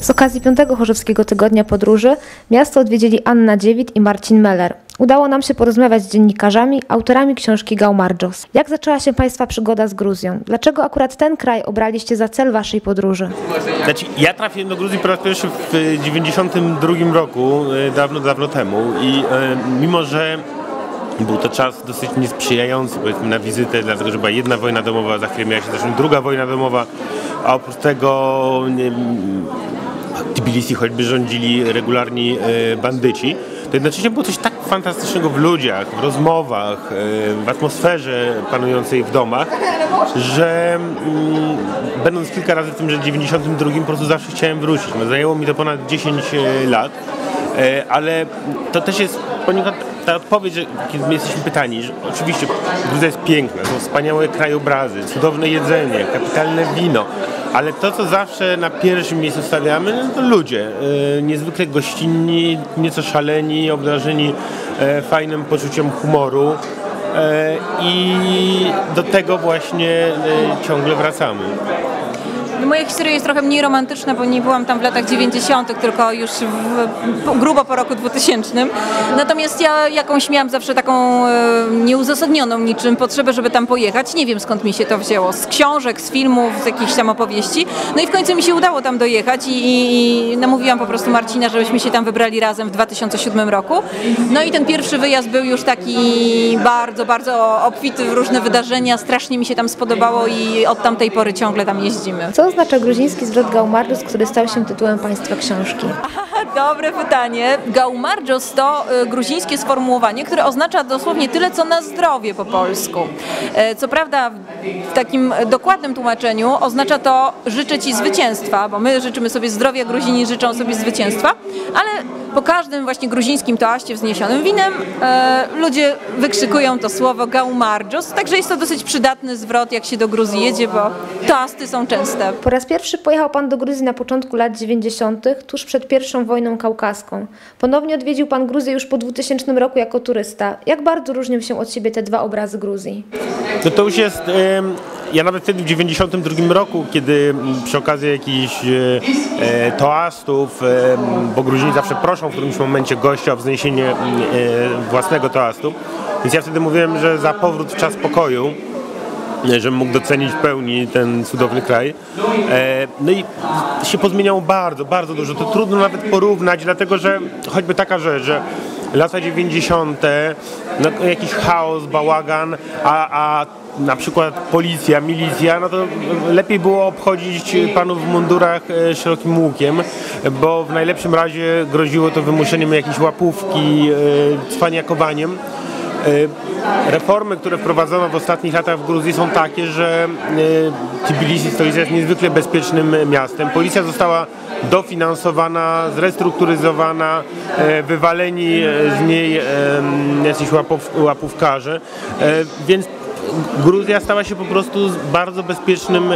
Z okazji piątego Chorzowskiego Tygodnia Podróży miasto odwiedzili Anna Dziewit i Marcin Meller. Udało nam się porozmawiać z dziennikarzami, autorami książki Gaumarjos. Jak zaczęła się Państwa przygoda z Gruzją? Dlaczego akurat ten kraj obraliście za cel Waszej podróży? Znaczy, ja trafiłem do Gruzji po raz pierwszy w 92 roku, e, dawno, dawno temu i e, mimo, że był to czas dosyć niesprzyjający powiedzmy na wizytę, dlatego że była jedna wojna domowa, za chwilę miała się zacząć druga wojna domowa, a oprócz tego nie, Tbilisi choćby rządzili regularni e, bandyci, to jednocześnie było coś tak fantastycznego w ludziach, w rozmowach, e, w atmosferze panującej w domach, że mm, będąc kilka razy w tym, że 92 po prostu zawsze chciałem wrócić. No, zajęło mi to ponad 10 e, lat, ale to też jest poniekąd ta odpowiedź, kiedy my jesteśmy pytani, że oczywiście Gruzja jest piękna, są wspaniałe krajobrazy, cudowne jedzenie, kapitalne wino, ale to, co zawsze na pierwszym miejscu stawiamy, no to ludzie. E, niezwykle gościnni, nieco szaleni, obdarzeni e, fajnym poczuciem humoru. E, I do tego właśnie ciągle wracamy. Moja historia jest trochę mniej romantyczna, bo nie byłam tam w latach 90., tylko już w, grubo po roku 2000. Natomiast ja jakąś miałam zawsze taką e, nieuzasadnioną niczym potrzebę, żeby tam pojechać. Nie wiem skąd mi się to wzięło. Z książek, z filmów, z jakichś tam opowieści. No i w końcu mi się udało tam dojechać i, i, i namówiłam po prostu Marcina, żebyśmy się tam wybrali razem w 2007 roku. No i ten pierwszy wyjazd był już taki bardzo, bardzo obfity w różne wydarzenia. Strasznie mi się tam spodobało i od tamtej pory ciągle tam jeździmy. Co oznacza gruziński zwrot Gaumarjos, który stał się tytułem Państwa książki? Dobre pytanie. Gaumarjos to y, gruzińskie sformułowanie, które oznacza dosłownie tyle, co na zdrowie po polsku. E, co prawda w takim dokładnym tłumaczeniu oznacza to życzę Ci zwycięstwa, bo my życzymy sobie zdrowia, Gruzini życzą sobie zwycięstwa, ale po każdym właśnie gruzińskim toaście wzniesionym winem e, ludzie wykrzykują to słowo Gaumarjos, także jest to dosyć przydatny zwrot, jak się do Gruzji jedzie, bo toasty są częste. Po raz pierwszy pojechał Pan do Gruzji na początku lat 90., tuż przed pierwszą wojną kaukaską. Ponownie odwiedził Pan Gruzję już po 2000 roku jako turysta. Jak bardzo różnią się od siebie te dwa obrazy Gruzji? No to już jest... Ja nawet wtedy w 92 roku, kiedy przy okazji jakichś e, e, toastów, bo Gruzini zawsze proszą w którymś momencie gościa o wzniesienie e, własnego toastu, więc ja wtedy mówiłem, że za powrót w czas pokoju żebym mógł docenić w pełni ten cudowny kraj. E, no i się pozmieniało bardzo, bardzo dużo. To trudno nawet porównać, dlatego że choćby taka rzecz, że lata 90., no, jakiś chaos, bałagan, a, a na przykład policja, milicja, no to lepiej było obchodzić panów w mundurach e, szerokim łukiem, bo w najlepszym razie groziło to wymuszeniem jakiejś łapówki, e, cwaniakowaniem. E, reformy, które wprowadzono w ostatnich latach w Gruzji są takie, że e, Tbilisi stolica jest niezwykle bezpiecznym miastem. Policja została dofinansowana, zrestrukturyzowana, e, wywaleni z niej jacyś łapów, łapówkarze, więc Gruzja stała się po prostu bardzo bezpiecznym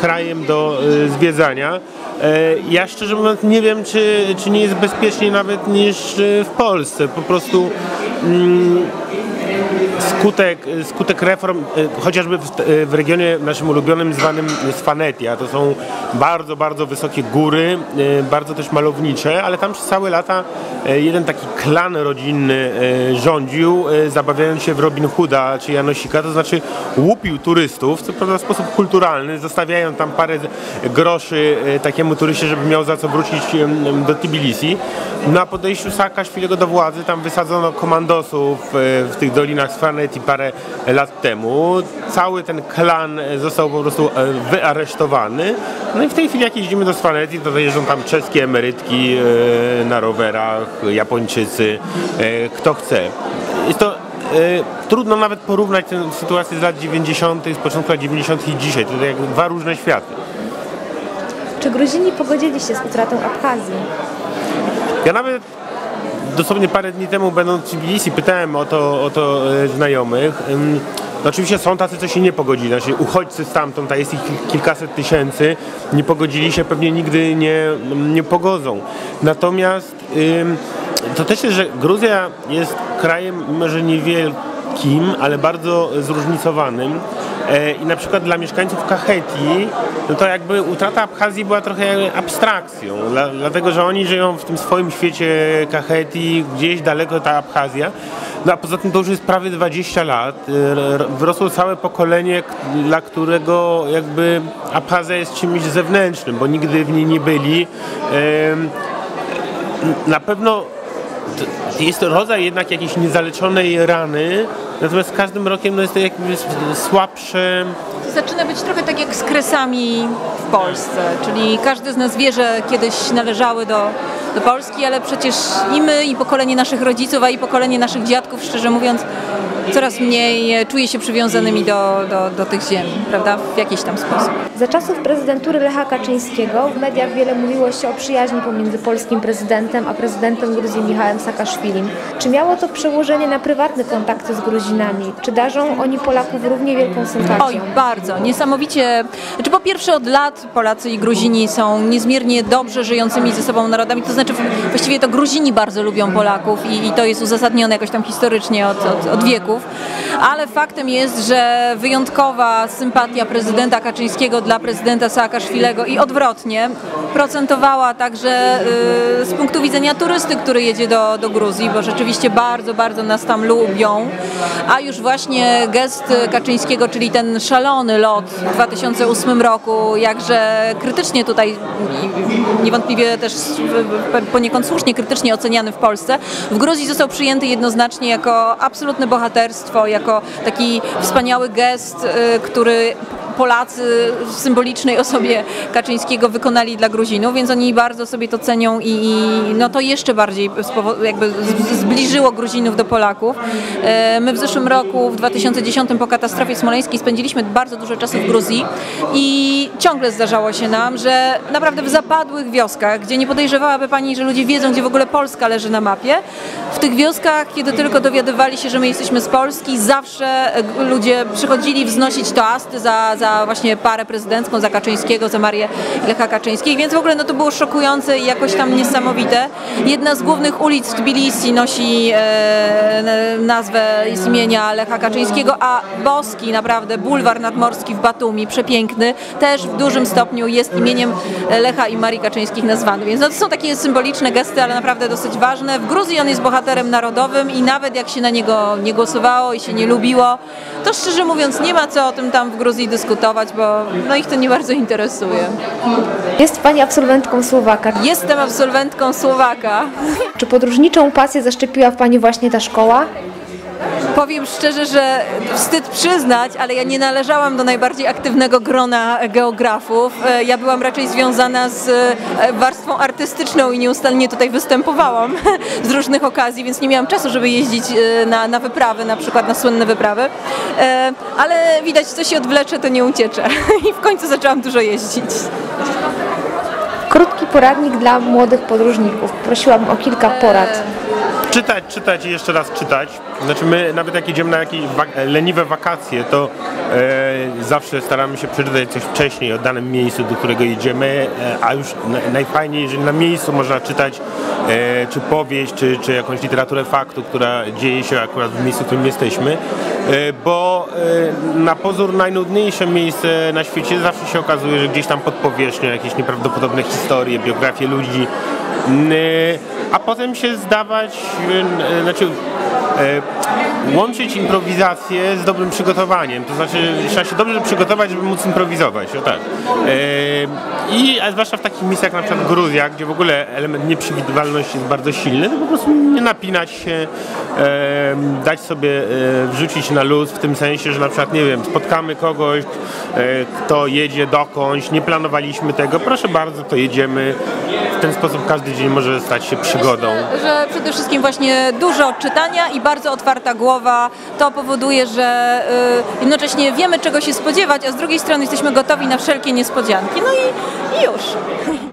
krajem do zwiedzania. Ja szczerze mówiąc nie wiem, czy, czy nie jest bezpieczniej nawet niż w Polsce. Po prostu mm, skutek, skutek reform, e, chociażby w, e, w, regionie naszym ulubionym zwanym Sfanetia, to są bardzo, bardzo wysokie góry, bardzo też malownicze, ale tam przez całe lata jeden taki klan rodzinny rządził, zabawiając się w Robin Hooda czy Janosika, to znaczy łupił turystów, co prawda w sposób kulturalny, zostawiając tam parę groszy takiemu turyście, żeby miał za co wrócić do Tbilisi. Na podejściu Saakaszwilego do władzy tam wysadzono komandosów w tych dolinach I parę lat temu. Cały ten klan został po prostu e, wyaresztowany. No i w tej chwili jak jeździmy do Swanetii, to jeżdżą tam czeskie emerytki e, na rowerach, Japończycy, e, kto chce. Jest to trudno nawet porównać tę sytuację z lat 90., z początku lat 90. i dzisiaj. To jak dwa różne światy. Czy Gruzini pogodzili się z utratą Abchazji? Ja nawet dosłownie parę dni temu będąc w Tbilisi pytałem o to, o to e, znajomych. No oczywiście są tacy, co się nie pogodzili, znaczy uchodźcy stamtąd, a jest ich kilkaset tysięcy, nie pogodzili się, pewnie nigdy nie, nie pogodzą. Natomiast to też jest, że Gruzja jest krajem może niewielkim, ale bardzo zróżnicowanym I na przykład dla mieszkańców Kaheti, no to jakby utrata Abchazji była trochę abstrakcją, dla, dlatego że oni żyją w tym swoim świecie Kaheti, gdzieś daleko ta Abchazja. No a poza tym to już jest prawie 20 lat. E, wyrosło całe pokolenie, dla którego jakby Abchazja jest czymś zewnętrznym, bo nigdy w niej nie byli. Na pewno jest to rodzaj jednak jakiejś niezaleczonej rany, natomiast z każdym rokiem no jest to jakby słabsze. Zaczyna być trochę tak jak z kresami w Polsce, czyli każdy z nas wie, że kiedyś należały do, do Polski, ale przecież i my, i pokolenie naszych rodziców, a i pokolenie naszych dziadków, szczerze mówiąc, coraz mniej czuje się przywiązanymi do, do, do tych ziemi, prawda, w jakiś tam sposób. Za czasów prezydentury Lecha Kaczyńskiego w mediach wiele mówiło się o przyjaźni pomiędzy polskim prezydentem a prezydentem Gruzji Michałem Saakaszwilim. Czy miało to przełożenie na prywatne kontakty z Gruzinami? Czy darzą oni Polaków równie wielką sympatią? Oj, bardzo, niesamowicie. Znaczy po pierwsze od lat Polacy i Gruzini są niezmiernie dobrze żyjącymi ze sobą narodami, to znaczy właściwie to Gruzini bardzo lubią Polaków i, i to jest uzasadnione jakoś tam historycznie od, od, od wieków move. Ale faktem jest, że wyjątkowa sympatia prezydenta Kaczyńskiego dla prezydenta Saakaszwilego i odwrotnie procentowała także y, z punktu widzenia turysty, który jedzie do, do Gruzji, bo rzeczywiście bardzo, bardzo nas tam lubią, a już właśnie gest Kaczyńskiego, czyli ten szalony lot w 2008 roku, jakże krytycznie tutaj, niewątpliwie też poniekąd słusznie krytycznie oceniany w Polsce, w Gruzji został przyjęty jednoznacznie jako absolutny bohater jako taki wspaniały gest, y, który Polacy w symbolicznej osobie Kaczyńskiego wykonali dla Gruzinów, więc oni bardzo sobie to cenią i, i no to jeszcze bardziej jakby zbliżyło Gruzinów do Polaków. E, my w zeszłym roku, w 2010 po katastrofie smoleńskiej spędziliśmy bardzo dużo czasu w Gruzji i ciągle zdarzało się nam, że naprawdę w zapadłych wioskach, gdzie nie podejrzewałaby Pani, że ludzie wiedzą, gdzie w ogóle Polska leży na mapie, w tych wioskach, kiedy tylko dowiadywali się, że my jesteśmy z Polski, zawsze ludzie przychodzili wznosić toasty za, za za właśnie parę prezydencką, za Kaczyńskiego, za Marię Lecha Kaczyńskiej, więc w ogóle no to było szokujące i jakoś tam niesamowite. Jedna z głównych ulic w Tbilisi nosi e, nazwę z imienia Lecha Kaczyńskiego, a boski naprawdę bulwar nadmorski w Batumi, przepiękny, też w dużym stopniu jest imieniem Lecha i Marii Kaczyńskich nazwany. Więc no to są takie symboliczne gesty, ale naprawdę dosyć ważne. W Gruzji on jest bohaterem narodowym i nawet jak się na niego nie głosowało i się nie lubiło, to szczerze mówiąc nie ma co o tym tam w Gruzji dyskutować dyskutować, bo no ich to nie bardzo interesuje. Jest Pani absolwentką Słowaka. Jestem absolwentką Słowaka. Czy podróżniczą pasję zaszczepiła w Pani właśnie ta szkoła? Powiem szczerze, że wstyd przyznać, ale ja nie należałam do najbardziej aktywnego grona geografów. E, ja byłam raczej związana z e, warstwą artystyczną i nieustannie tutaj występowałam z różnych okazji, więc nie miałam czasu, żeby jeździć e, na, na wyprawy, na przykład na słynne wyprawy. Ale widać, co się odwlecze, to nie uciecze. I w końcu zaczęłam dużo jeździć. Krótki poradnik dla młodych podróżników. Prosiłabym o kilka porad. Czytać, czytać i jeszcze raz czytać. Znaczy my nawet jak idziemy na jakieś leniwe wakacje, to e, zawsze staramy się przeczytać coś wcześniej o danym miejscu, do którego idziemy, e, a już na, najfajniej, jeżeli na miejscu można czytać czy powieść, czy, czy jakąś literaturę faktu, która dzieje się akurat w miejscu, w którym jesteśmy, e, bo e, na pozór najnudniejsze miejsce na świecie zawsze się okazuje, że gdzieś tam pod powierzchnią jakieś nieprawdopodobne historie, biografie ludzi, a potem się zdawać, znaczy E, łączyć improwizację z dobrym przygotowaniem. To znaczy trzeba się dobrze przygotować, żeby móc improwizować. O tak. E, I a zwłaszcza w takich miejscach jak na przykład Gruzja, gdzie w ogóle element nieprzewidywalności jest bardzo silny, to po prostu nie napinać się, e, dać sobie wrzucić na luz w tym sensie, że na przykład, nie wiem, spotkamy kogoś, kto jedzie dokądś, nie planowaliśmy tego, proszę bardzo, to jedziemy. W ten sposób każdy dzień może stać się przygodą. Myślę, że przede wszystkim właśnie dużo czytania i bardzo otwarta głowa. To powoduje, że y, jednocześnie wiemy czego się spodziewać, a z drugiej strony jesteśmy gotowi na wszelkie niespodzianki. No i, i już.